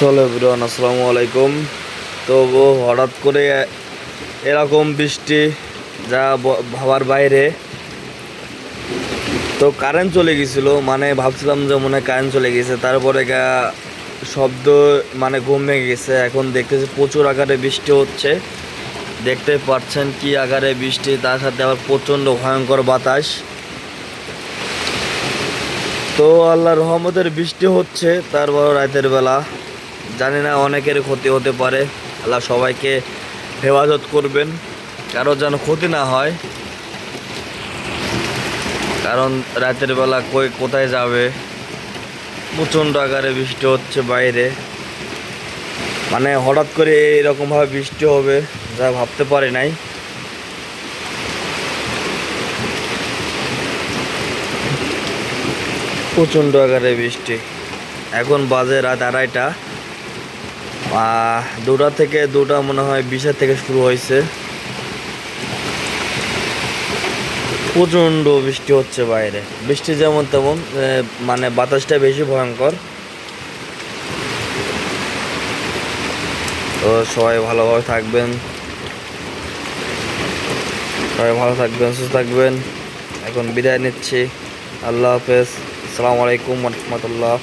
চলো বিরান আসসালামু আলাইকুম। তো হঠাৎ করে এরকম বৃষ্টি যা ভাবার বাইরে, তো কারেন্ট চলে গেছিল মানে ভাবছিলাম যে মনে কারেন্ট চলে গেছে, তারপরে শব্দ মানে ঘুম ভেঙে গেছে, এখন দেখতেছি প্রচুর আকারে বৃষ্টি হচ্ছে। দেখতে পাচ্ছেন কি আকারে বৃষ্টি, তার সাথে আবার প্রচণ্ড ভয়ঙ্কর বাতাস। তো আল্লাহ রহমতের বৃষ্টি হচ্ছে তারপর রাতের বেলা। জানি না, অনেকের ক্ষতি হতে পারে। আল্লাহ সবাইকে হেফাজত করবেন। কারও যেন ক্ষতি না হয়। কারণ রাতের বেলা কই কোথায় যাবে? প্রচণ্ড আকারে বৃষ্টি হচ্ছে বাইরে। মানে হঠাৎ করে এরকমভাবে বৃষ্টি হবে, যা ভাবতে পারে নাই। প্রচণ্ড আকারে বৃষ্টি। এখন বাজে রাত আড়াইটা। দুটা থেকে দুটা মনে হয় বিশের থেকে শুরু হয়েছে। প্রচণ্ড বৃষ্টি হচ্ছে বাইরে। বৃষ্টি যেমন তেমন মানে বাতাসটা বেশি ভয়ঙ্কর। তো সবাই ভালোভাবে থাকবেন। সবাই ভালো থাকবেন, সুস্থ থাকবেন। এখন বিদায় নিচ্ছি। আল্লাহ হাফেজ। আসসালামু আলাইকুম রহমতুল্লাহ।